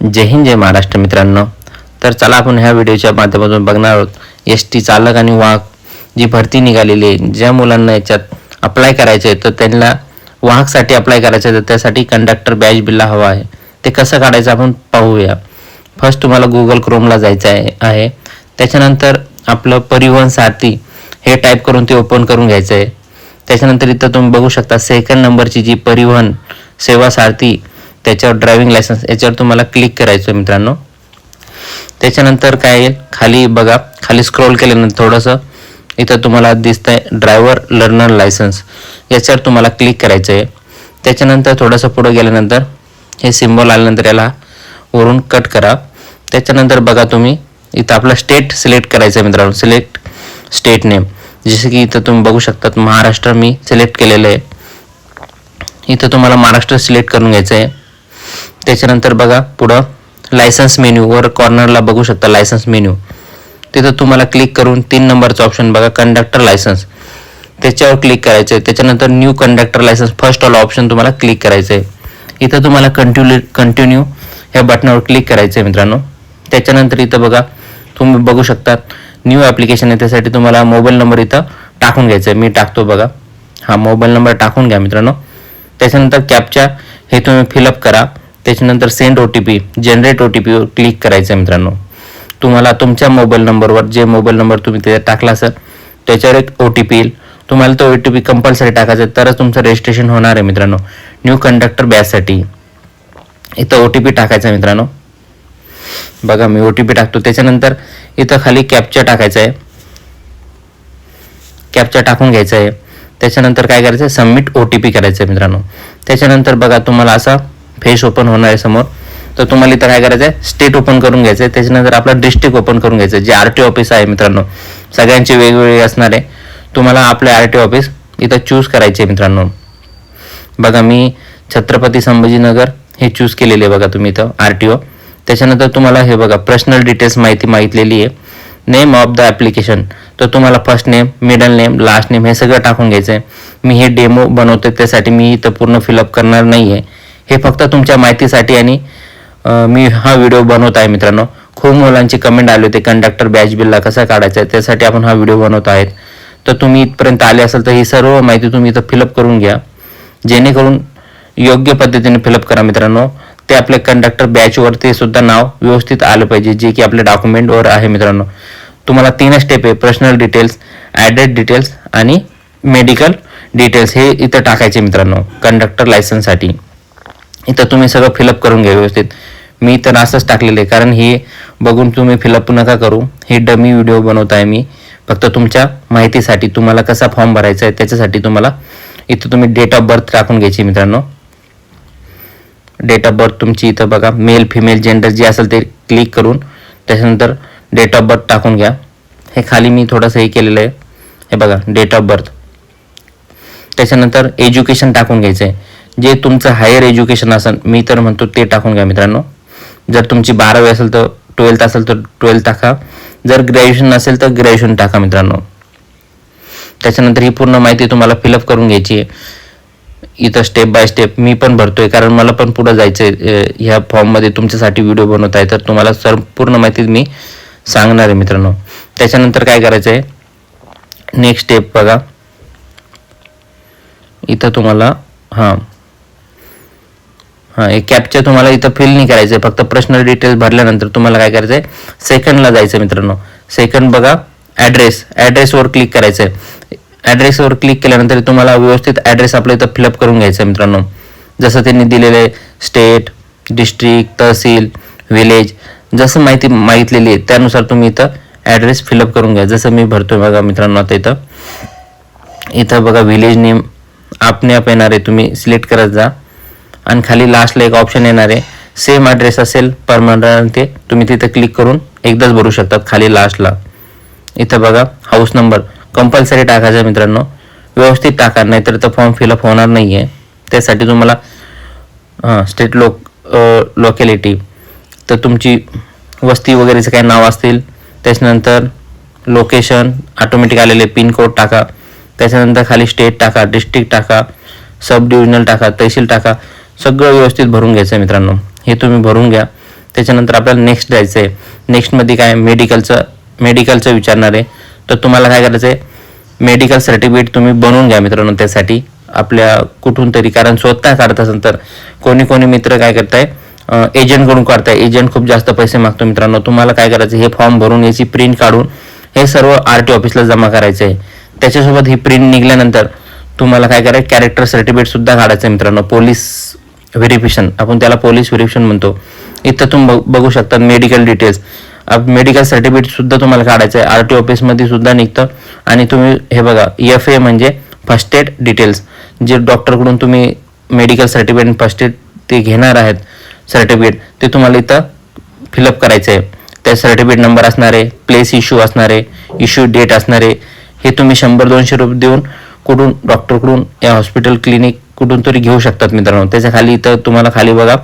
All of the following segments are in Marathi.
जय हिंद जय महाराष्ट्र मित्रांनो. तर चला आपण ह्या व्हिडिओच्या माध्यमातून बघणार आहोत. एस टी चालक आणि वाहक जी भरती निघालेली आहे ज्या मुलांना याच्यात अप्लाय करायचं आहे तर त्यांना वाहकसाठी अप्लाय करायचं आहे तर त्यासाठी कंडक्टर बॅच बिल्ला हवा आहे. ते कसं काढायचं आपण पाहूया. फर्स्ट तुम्हाला गुगल क्रोमला जायचं आहे आहे. त्याच्यानंतर आपलं परिवहन सारथी हे टाईप करून ते ओपन करून घ्यायचं आहे. त्याच्यानंतर इथं तुम्ही बघू शकता सेकंड नंबरची जी परिवहन सेवा सारथी त्याच्यावर ड्रायव्हिंग लायसन्स याच्यावर तुम्हाला क्लिक करायचं आहे मित्रांनो. त्याच्यानंतर काय येईल? खाली बघा. खाली स्क्रोल केल्यानंतर थोडंसं इथं तुम्हाला दिसतंय ड्रायव्हर लर्नर लायसन्स याच्यावर तुम्हाला क्लिक करायचं आहे त्याच्यानंतर थोडंसं पुढं गेल्यानंतर हे सिम्बॉल आल्यानंतर याला वरून कट करा. त्याच्यानंतर बघा तुम्ही इथं आपला स्टेट सिलेक्ट करायचं आहे मित्रांनो. सिलेक्ट स्टेट नेम जसं की इथं तुम्ही बघू शकतात महाराष्ट्र मी सिलेक्ट केलेलं आहे. इथं तुम्हाला महाराष्ट्र सिलेक्ट करून घ्यायचं आहे त्याच्यानंतर बघा पुढं लायसन्स मेन्यू वर कॉर्नरला बघू शकता लायसन्स मेन्यू तिथं तुम्हाला क्लिक करून तीन नंबरचा ऑप्शन बघा कंडक्टर लायसन्स त्याच्यावर क्लिक करायचं आहे त्याच्यानंतर new conductor licence first all option तुम्हाला क्लिक करायचं आहे इथं तुम्हाला कंटिन्यू कंटिन्यू ह्या बटनावर क्लिक करायचं आहे मित्रांनो. त्याच्यानंतर इथं बघा तुम्ही बघू शकता न्यू ॲप्लिकेशन आहे त्यासाठी तुम्हाला मोबाईल नंबर इथं टाकून घ्यायचा आहे मी टाकतो बघा. हा मोबाईल नंबर टाकून घ्या मित्रांनो. त्याच्यानंतर कॅपच्या हे तुम्ही फिलअप करा. त्याच्यानंतर send O T P generate O T पीवर क्लिक करायचं आहे मित्रांनो. तुम्हाला तुमच्या मोबाईल नंबरवर जे मोबाईल नंबर तुम्ही त्याच्यात टाकला असेल त्याच्यावर एक ओ टी पी येईल. तुम्हाला तो ओ टी पी कंपल्सरी टाकायचा तरच तुमचं रजिस्ट्रेशन होणार आहे मित्रांनो. न्यू कंडक्टर बॅचसाठी इथं ओ टी पी टाकायचा आहे मित्रांनो. बघा मी ओ टी पी टाकतो. त्याच्यानंतर इथं खाली कॅप्चर टाकायचा आहे. कॅप्चर टाकून घ्यायचा आहे. त्याच्यानंतर काय करायचं आहे? सबमिट ओ टी पी करायचं आहे मित्रांनो. त्याच्यानंतर बघा तुम्हाला असा फेस ओपन होणार आहे समोर तर तुम्हाला इथं काय करायचं आहे स्टेट ओपन करून घ्यायचं आहे त्याच्यानंतर आपलं डिस्ट्रिक्ट ओपन करून घ्यायचं आहे जे आर टी ऑफिस आहे मित्रांनो. सगळ्यांचे वेगवेगळे असणार आहे. तुम्हाला आपले आर टी ऑफिस इथं चूज करायचे आहे मित्रांनो. बघा मी छत्रपती संभाजीनगर हे चूज केलेले आहे बघा तुम्ही इथं आर टी ओ त्याच्यानंतर तुम्हाला हे बघा पर्सनल डिटेल्स माहिती माहितलेली आहे. नेम ऑफ द ॲप्लिकेशन तर तुम्हाला first name middle name last name हे सगळं टाकून घ्यायचं आहे मी हे डेमो बनवतो त्यासाठी मी इथं पूर्ण फिलअप करणार नाही आहे हे फक्त तुमच्या माहितीसाठी आणि मी हा व्हिडिओ बनवत आहे मित्रांनो. खूप मुलांची कमेंट आली होती कंडक्टर बॅच बिलला कसा काढायचा आहे त्यासाठी आपण हा व्हिडिओ बनवत आहेत. तर तुम्ही इथपर्यंत आले असाल तर ही सर्व माहिती तुम्ही इथं फिलअप करून घ्या. जेणेकरून योग्य पद्धतीने फिलअप करा मित्रांनो. ते आपल्या कंडक्टर बॅचवरती सुद्धा नाव व्यवस्थित आलं पाहिजे जे की आपल्या डॉक्युमेंटवर आहे मित्रांनो. तुम्हाला तीन स्टेप आहे पर्सनल डिटेल्स ॲड्रेस डिटेल्स आणि मेडिकल डिटेल्स हे इथं टाकायचे मित्रांनो कंडक्टर लायसन्ससाठी इथं तुम्ही सगळं फिलअप करून घ्या व्यवस्थित. मी तर असंच टाकलेलं आहे कारण हे बघून तुम्ही फिलअप नका करू. हे डमी व्हिडिओ बनवत आहे मी. फक्त तुमच्या माहितीसाठी तुम्हाला कसा फॉर्म भरायचा आहे त्याच्यासाठी तुम्हाला इथं तुम्ही डेट ऑफ बर्थ टाकून घ्यायची मित्रांनो. डेट ऑफ बर्थ तुमची इथं बघा मेल फिमेल जेंडर जे असेल ते क्लिक करून त्याच्यानंतर डेट ऑफ बर्थ टाकून घ्या. हे खाली मी थोडंसं हे केलेलं आहे. हे बघा डेट ऑफ बर्थ त्याच्यानंतर एज्युकेशन टाकून घ्यायचं आहे जे तुमचं हायर एज्युकेशन असेल मी तर म्हणतो ते टाकून घ्या मित्रांनो. जर तुमची बारावी असेल तर ट्वेल्थ असेल तर ट्वेल्थ टाका. जर ग्रॅज्युएशन असेल तर ग्रॅज्युएशन टाका मित्रांनो. त्याच्यानंतर ही पूर्ण माहिती तुम्हाला फिलअप करून घ्यायची आहे. इथं स्टेप बाय स्टेप मी पण भरतोय कारण मला पण पुढं जायचं आहे ह्या फॉर्ममध्ये तुमच्यासाठी व्हिडिओ बनवत आहे. तर तुम्हाला संपूर्ण माहिती मी सांगणार आहे मित्रांनो. त्याच्यानंतर काय करायचं आहे नेक्स्ट स्टेप बघा. इथं तुम्हाला हां. हां हे कॅपच्या तुम्हाला इथं फिल नाही करायचं आहे फक्त पर्सनल डिटेल्स भरल्यानंतर तुम्हाला काय करायचं आहे सेकंडला जायचं आहे मित्रांनो. सेकंड बघा ॲड्रेस ॲड्रेसवर क्लिक करायचं आहे ॲड्रेसवर क्लिक केल्यानंतर तुम्हाला व्यवस्थित ॲड्रेस आपल्या इथं फिलअप करून घ्यायचं आहे मित्रांनो. जसं त्यांनी दिलेलं आहे स्टेट डिस्ट्रिक्ट तहसील विलेज जसं माहिती मागितलेली आहे त्यानुसार तुम्ही इथं ॲड्रेस फिलअप करून घ्या. जसं मी भरतोय बघा मित्रांनो आता इथं. इथं बघा विलेज नेम आपने आप येणार आहे. तुम्ही सिलेक्ट करत जा. आणि खाली लास्टला एक ऑप्शन येणार आहे. सेम ॲड्रेस असेल परमनंट ते तुम्ही तिथं क्लिक करून एकदाच भरू शकतात खाली लास्टला इथं बघा हाऊस नंबर कंपल्सरी टाकायचा मित्रांनो. व्यवस्थित टाका नाहीतर तर फॉर्म फिलअप होणार नाही आहे त्यासाठी तुम्हाला हां स्टेट लोक लोकॅलिटी तर तुमची वस्ती वगैरेचं काही नाव असतील त्याच्यानंतर लोकेशन ऑटोमॅटिक आलेले पिनकोड टाका. त्याच्यानंतर खाली स्टेट टाका डिस्ट्रिक्ट टाका सब डिव्हिजनल टाका तहसील टाका. सगळं व्यवस्थित भरून घ्यायचं आहे मित्रांनो. हे तुम्ही भरून घ्या. त्याच्यानंतर आपल्याला नेक्स्ट द्यायचं आहे नेक्स्टमध्ये काय मेडिकलचं मेडिकलचं विचारणार आहे. तर तुम्हाला काय करायचं आहे? मेडिकल सर्टिफिकेट तुम्ही बनवून घ्या मित्रांनो त्यासाठी. आपल्या कुठून तरी कारण स्वतः काढत असेल तर. कोणी कोणी मित्र काय करताय? एजंटकडून काढताय. एजंट खूप जास्त पैसे मागतो मित्रांनो. तुम्हाला काय करायचं हे फॉर्म भरून याची प्रिंट काढून हे सर्व आर टी ऑफिसला जमा करायचं आहे त्याच्यासोबत ही प्रिंट निघाल्यानंतर तुम्हाला काय करायचं? कॅरेक्टर सर्टिफिकेट सुद्धा काढायचं आहे मित्रांनो. पोलीस व्हेरिफिकेशन आपण त्याला पोलीस व्हेरिफिकेशन म्हणतो. इथं तुम्ही बघू शकता मेडिकल डिटेल्स मेडिकल सर्टिफिकेट सुद्धा तुम्हाला काढायचं आहे. आर टी ऑफिसमध्ये सुद्धा निघतं. आणि तुम्ही हे बघा एफ ए म्हणजे फर्स्ट एड डिटेल्स जे डॉक्टरकडून तुम्ही मेडिकल सर्टिफिकेट फर्स्ट एड ते घेणार आहेत सर्टिफिकेट ते तुम्हाला इथं फिलअप करायचं आहे त्या सर्टिफिकेट नंबर असणारे प्लेस इश्यू असणारे इश्यू डेट असणारे हे तुम्ही शंभर दोनशे रुपये देऊन कुठून डॉक्टरकडून या हॉस्पिटल क्लिनिक कुठून तरी घेऊ शकतात मित्रांनो. त्याच्याखाली इथं तुम्हाला खाली बघा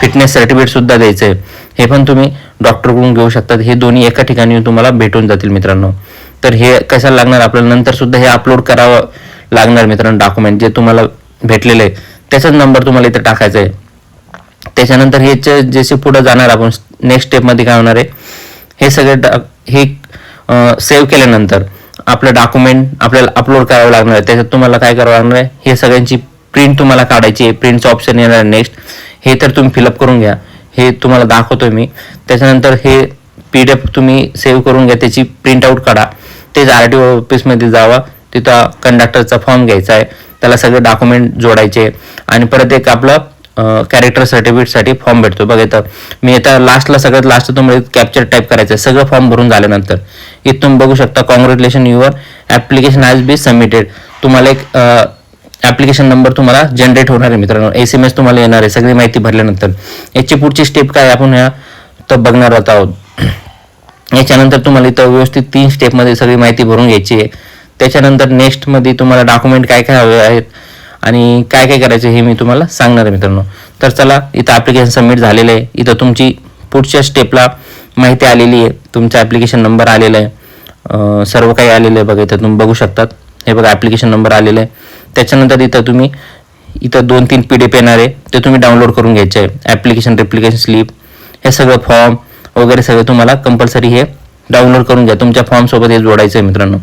फिटनेस सर्टिफिकेट सुद्धा द्यायचं आहे हे पण तुम्ही डॉक्टरकडून घेऊ शकतात. हे दोन्ही एका ठिकाणी तुम्हाला भेटून जातील मित्रांनो. तर हे कशाला लागणार? आपल्याला नंतर सुद्धा हे अपलोड करावं लागणार मित्रांनो डॉक्युमेंट जे तुम्हाला भेटलेले आहे. त्याचाच नंबर तुम्हाला इथं टाकायचा आहे. त्याच्यानंतर हे जसे पुढे जाणार आपण नेक्स्ट स्टेपमध्ये काय होणार आहे? हे सगळे डा- हे सेव्ह केल्यानंतर आपलं डॉक्युमेंट आपल्याला अपलोड करावं लागणार आहे. त्याच्यात तुम्हाला काय करावं लागणार आहे? हे सगळ्यांची प्रिंट तुम्हाला काढायची आहे. प्रिंटचं ऑप्शन येणार नेक्स्ट हे तर तुम्ही फिलअप करून घ्या. हे तुम्हाला दाखवतो मी. त्याच्यानंतर हे पी डी एफ तुम्ही सेव्ह करून घ्या. त्याची प्रिंट आऊट काढा. तेच आर टी ओ ऑफिसमध्ये जावा. तिथं कंडक्टरचा फॉर्म घ्यायचा आहे. त्याला सगळे डॉक्युमेंट जोडायचे आणि परत एक आपलं कॅरेक्टर सर्टिफिकेटसाठी फॉर्म भेटतो. बघा इथं मी आता लास्टला सगळ्यात लास्ट तुम्हाला कॅप्चर टाईप करायचं. आहे सगळं फॉर्म भरून झाल्यानंतर. इथं तुम्ही बघू शकता congratulation your application has be submitted तुम्हाला एक ॲप्लिकेशन नंबर तुम्हाला जनरेट होणार आहे मित्रांनो. एस एम एस तुम्हाला येणार आहे सगळी माहिती भरल्यानंतर. याची पुढची स्टेप काय आपण ह्या तर बघणार आहोत. याच्यानंतर तुम्हाला इथं व्यवस्थित तीन स्टेपमध्ये सगळी माहिती भरून घ्यायची आहे. त्याच्यानंतर नेक्स्टमध्ये तुम्हाला डॉक्युमेंट काय काय हवे आहेत आणि काय काय करायचं हे मी तुम्हाला सांगणार आहे मित्रांनो. तर चला इथं ॲप्लिकेशन सबमिट झालेलं आहे. इथं तुमची पुढच्या स्टेपला माहिती आलेली आहे. तुमचा ॲप्लिकेशन नंबर आलेला आहे. सर्व काही आलेलं आहे बघा इथं तुम्ही बघू शकतात. हे बघा ॲप्लिकेशन नंबर आलेलं आहे. त्याच्यानंतर इथं तुम्ही इथं दोन तीन पी डी एफ येणार आहे. ते तुम्ही डाउनलोड करून घ्यायचे आहे. ॲप्लिकेशन रिप्लिकेशन स्लिप हे सगळं फॉर्म वगैरे सगळं तुम्हाला कंपल्सरी हे डाउनलोड करून घ्या. तुमच्या फॉर्मसोबत हे जोडायचं आहे मित्रांनो.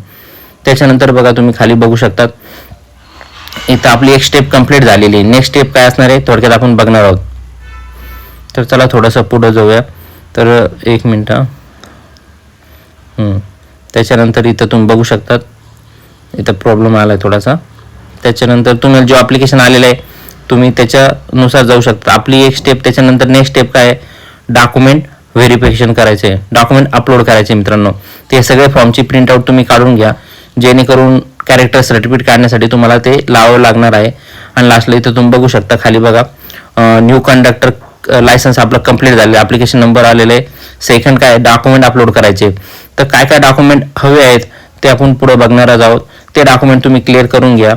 त्याच्यानंतर बघा तुम्ही खाली बघू शकतात. इथं आपली एक स्टेप कंप्लीट झालेली आहे. नेक्स्ट स्टेप काय असणार आहे? थोडक्यात आपण बघणार आहोत. तर चला थोडंसं पुढं जाऊया. तर एक मिनटं त्याच्यानंतर इथं तुम्ही बघू शकतात. इथं प्रॉब्लेम आला आहे थोडासा. त्याच्यानंतर तुम्हाला जो ॲप्लिकेशन आलेलं आहे तुम्ही त्याच्यानुसार जाऊ शकता. आपली एक स्टेप त्याच्यानंतर नेक्स्ट स्टेप काय आहे? डॉक्युमेंट व्हेरिफिकेशन करायचे आहे डॉक्युमेंट अपलोड करायचे मित्रांनो. ते सगळे फॉर्मची प्रिंटआउट तुम्ही काढून घ्या. जेणेकरून कॅरेक्टर सर्टिफिकेट काढण्यासाठी तुम्हाला ते लावावं लागणार आहे. आणि लास्टला इथं तुम्ही बघू शकता खाली बघा न्यू कंडक्टर लायसन्स आपलं कंप्लीट झालेलं आहे. ॲप्लिकेशन नंबर आलेले आहे. सेकंड काय डॉक्युमेंट अपलोड करायचे तर काय काय डॉक्युमेंट हवे आहेत ते आपण पुढे बघणार आहोत. ते डॉक्युमेंट तुम्ही क्लिअर करून घ्या.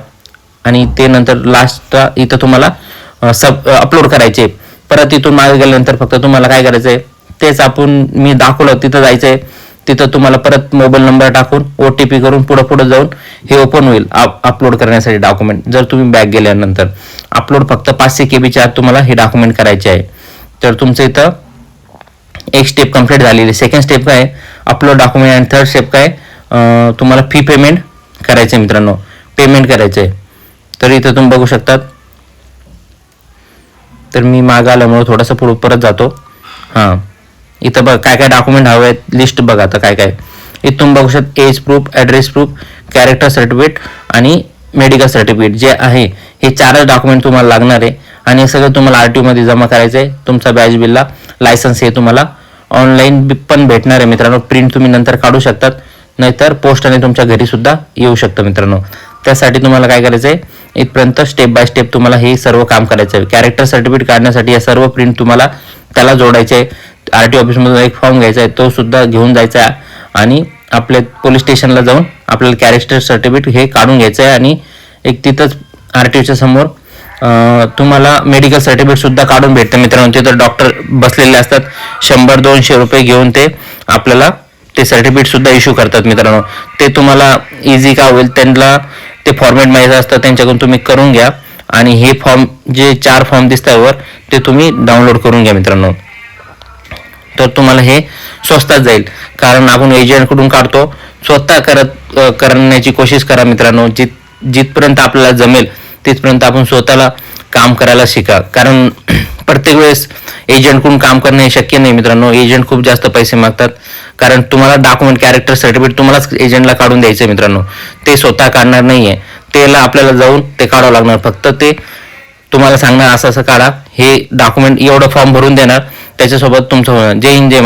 आणि ते नंतर लास्टला इथं तुम्हाला सब अपलोड करायचे परत इथून मागे गेल्यानंतर फक्त तुम्हाला काय करायचं आहे तेच आपण मी दाखवलं तिथं जायचं आहे तिथं तुम्हाला परत मोबाईल नंबर टाकून ओ टी पी करून पुढं पुढं जाऊन हे ओपन होईल अपलोड करण्यासाठी डॉक्युमेंट जर तुम्ही बॅक गेल्यानंतर अपलोड फक्त पाचशे के बीच्या आत तुम्हाला हे डॉक्युमेंट करायचे आहे. तर तुमचं इथं एक स्टेप कंप्लीट झालेली. सेकंड स्टेप काय अपलोड डॉक्युमेंट आणि थर्ड स्टेप काय तुम्हाला फी पेमेंट करायचं आहे मित्रांनो. पेमेंट करायचं आहे. तर इथं तुम्ही बघू शकतात. तर मी माग आल्यामुळे थोडंसं पुढं परत जातो. हां. इथं बघ काय काय डॉक्युमेंट हवे आहेत लिस्ट बघा आता काय काय इथून बघू शकता age proof address proof character certificate आणि मेडिकल सर्टिफिकेट जे आहे हे चारच डॉक्युमेंट तुम्हाला लागणार आहे. आणि हे सगळं तुम्हाला आर टी ओमध्ये जमा करायचं आहे तुमचा बॅच बिलला लायसन्स हे तुम्हाला ऑनलाईन पण भेटणार आहे मित्रांनो. प्रिंट तुम्ही नंतर काढू शकतात. नाहीतर पोस्टाने तुमच्या घरी सुद्धा येऊ शकतं मित्रांनो. त्यासाठी तुम्हाला काय करायचं आहे इथपर्यंत स्टेप बाय स्टेप तुम्हाला हे सर्व काम करायचं आहे. कॅरेक्टर सर्टिफिकेट काढण्यासाठी या सर्व प्रिंट तुम्हाला त्याला जोडायचे आहे. आर टी ऑफिसमधून एक फॉर्म घ्यायचा आहे तो सुद्धा घेऊन जायचा आहे. आणि आपल्या पोलीस स्टेशनला जाऊन आपल्याला कॅरेक्टर सर्टिफिकेट हे काढून घ्यायचं आहे आणि एक तिथंच आर टी ओच्या समोर तुम्हाला मेडिकल सर्टिफिकेट सुद्धा काढून भेटतं. मित्रांनो तिथं डॉक्टर बसलेले असतात. शंभर दोनशे रुपये घेऊन ते आपल्याला ते सर्टिफिकेट सुद्धा इश्यू करतात मित्रांनो. ते तुम्हाला इझी का होईल त्यांना ते फॉर्मॅट माहिती असतं त्यांच्याकडून तुम्ही करून घ्या. आणि हे फॉर्म जे चार फॉर्म दिसतात वर ते तुम्ही डाउनलोड करून घ्या मित्रांनो. तर तुम्हाला हे स्वस्तात जाईल. कारण आपण एजंटकडून काढतो. स्वतः करत करण्याची कोशिश करा मित्रांनो. जित जिथपर्यंत आपल्याला जमेल तिथपर्यंत आपण स्वतःला काम करायला शिका. कारण प्रत्येक वेळेस एजंटकडून काम करणे हे शक्य नाही मित्रांनो. एजंट खूप जास्त पैसे मागतात. कारण तुम्हाला डॉक्युमेंट कॅरेक्टर सर्टिफिकेट तुम्हालाच एजंटला काढून द्यायचं मित्रांनो. ते स्वतः काढणार नाही आहे त्याला आपल्याला जाऊन ते काढावं लागणार. फक्त ते तुम्हाला सांगणार असं असं काढा. हे डॉक्युमेंट एवढं फॉर्म भरून देणार. त्याच्यासोबत तुमचं होणार जय हिंद जय